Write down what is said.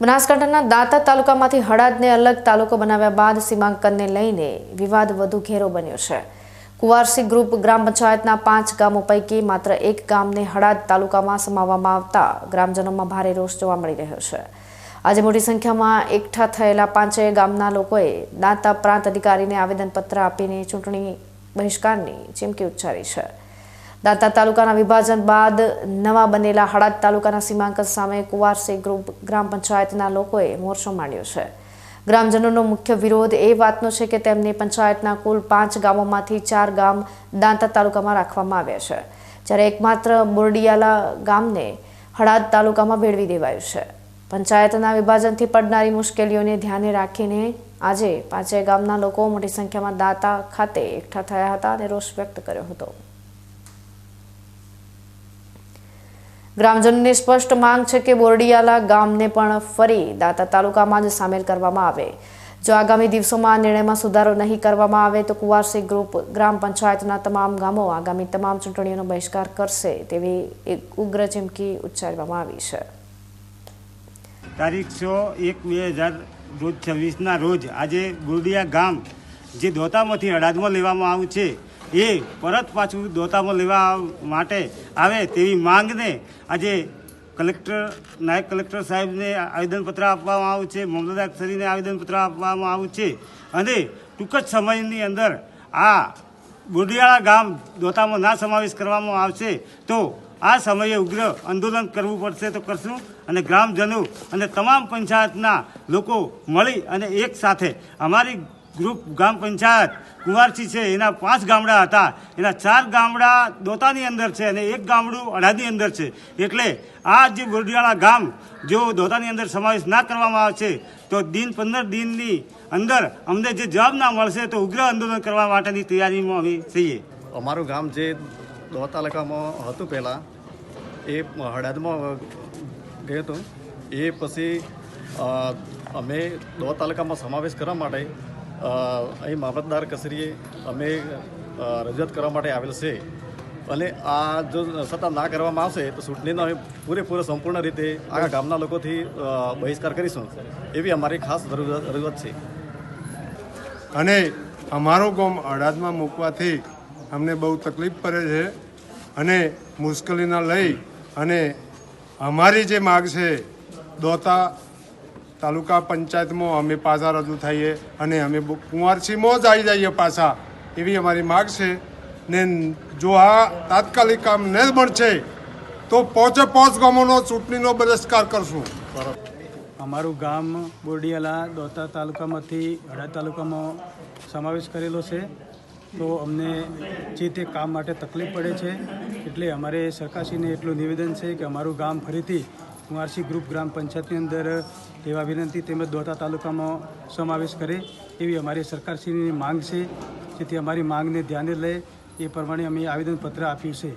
બનાસકાંઠાના દાંતા તાલુકામાંથી હળાદને અલગ તાલુકો બનાવ્યા બાદ સીમાંકનને લઈને વિવાદ વધુ ઘેરો બન્યો છે. કુવારસી ગ્રુપ ગ્રામ પંચાયતના પાંચ ગામો પૈકી માત્ર એક ગામને હળાદ તાલુકામાં સમાવવામાં આવતા ગ્રામજનોમાં ભારે રોષ જોવા મળી રહ્યો છે. આજે મોટી સંખ્યામાં એકઠા થયેલા પાંચેય ગામના લોકોએ દાંતા પ્રાંત અધિકારીને આવેદનપત્ર આપીને ચૂંટણી બહિષ્કારની ચીમકી ઉચ્ચારી છે. દાંતા તાલુકાના વિભાજન બાદ નવા બનેલા હળાદ તાલુકાના સીમાંકન સામે કુવારસી ગ્રુપ ગ્રામ પંચાયતના લોકોએ મોરચો માંડ્યો છે. ગ્રામજનોનો મુખ્ય વિરોધ એ વાતનો છે કે તેમની પંચાયતના કુલ પાંચ ગામોમાંથી ચાર ગામ દાંતા તાલુકામાં રાખવામાં આવ્યા છે. જ્યારે એકમાત્ર બોરડિયાલા ગામને હળાદ તાલુકામાં ભેળવી દેવાયું છે. પંચાયતના વિભાજનથી પડનારી મુશ્કેલીઓને ધ્યાને રાખીને આજે પાંચેય ગામના લોકો મોટી સંખ્યામાં દાંતા ખાતે એકઠા થયા હતા અને રોષ વ્યક્ત કર્યો હતો. ગ્રામજનોની સ્પષ્ટ માંગ છે કે બોરડિયાલા ગામને પણ ફરી દાંતા તાલુકામાં જ સામેલ કરવામાં આવે. જો આગામી દિવસોમાં આ નિર્ણયમાં સુધારો નહીં કરવામાં આવે તો કુવારસી ગ્રુપ ગ્રામ પંચાયતના તમામ ગામો આગામી તમામ ચૂંટણીઓનો બહિષ્કાર કરશે તેવી એક ઉગ્ર ચીમકી ઉચ્ચારવામાં આવી છે. તારીખ છ એક બે હજાર રોજ છવ્વીસના રોજ આજે ગુરડિયા ગામ જે દોતામાંથી અડાજમાં લેવામાં આવ્યું છે એ પરત પાછું દોતામાં લેવા માટે આવે તેવી માંગને આજે કલેક્ટર, નાયબ કલેક્ટર સાહેબને આવેદનપત્ર આપવામાં આવ્યું છે મામલતદાર શ્રીને આવેદનપત્ર આપવામાં આવ્યું છે. અને ટૂંક જ સમયની અંદર આ બોડિયાળા ગામ દોતામાં ના સમાવેશ કરવામાં આવશે તો આ સમયે ઉગ્ર આંદોલન કરવું પડશે તો કરશું અને ગ્રામજનો અને તમામ પંચાયતના લોકો મળી અને એક સાથે અમારી ગ્રુપ, ગ્રામ પંચાયત કુંવારસી છે, એના પાંચ ગામડા હતા. એના ચાર ગામડા દોતાની અંદર છે અને એક ગામડું અડાદની અંદર છે. એટલે આ જે બોરડિયાળા ગામ, જો દોતાની અંદર સમાવેશ ના કરવામાં આવશે તો દિન પંદર દિનની અંદર અમને જે જવાબ ના મળશે, તો ઉગ્ર આંદોલન કરવા માટેની તૈયારીમાં અમે છીએ. અમારું ગામ જે દોહ તાલુકામાં હતું પહેલાં, એ હળદમાં ગયું હતું. એ પછી અમે દોહ તાલુકામાં સમાવેશ કરવા માટે અહીં મામલતદાર કચેરીએ અમે રજૂઆત કરવા માટે આવેલ છે. અને આ જો સત્તા ના કરવામાં આવશે, તો ચૂંટણીનો અમે પૂરેપૂરો સંપૂર્ણ રીતે આખા ગામના લોકોથી બહિષ્કાર કરીશું. એવી અમારી ખાસ રજૂઆત છે. અને અમારો ગામ અડાદમાં મૂકવાથી અમને બહુ તકલીફ પડે છે અને મુશ્કેલીના લઈ અને અમારી જે માગ છે, દોતા તાલુકા પંચાયતમાં અમે પાછા રજૂ થઈએ અને અમે કુંવારસીમાં જ આવી જઈએ પાછા. એવી અમારી માગ છે. ને જો આ તાત્કાલિક કામ ન મળશે તો પોચે પોચ ગામોનો ચૂંટણીનો બહિષ્કાર કરશું. અમારું ગામ બોરડીયાલા દોતા તાલુકામાંથી હળદ તાલુકામાં સમાવેશ કરેલો છે. તો અમને જે તે કામ માટે તકલીફ પડે છે, એટલે અમારે સરકારશ્રીને એટલું નિવેદન છે કે અમારું ગામ ફરીથી કુંવારસી ગ્રુપ ગ્રામ પંચાયતની અંદર લેવા વિનંતી તેમજ દોતા તાલુકામાં સમાવેશ કરે એવી અમારી સરકારશ્રીની માંગ છે. જેથી અમારી માંગને ધ્યાને લઈ એ પ્રમાણે અમે આવેદનપત્ર આપ્યું છે.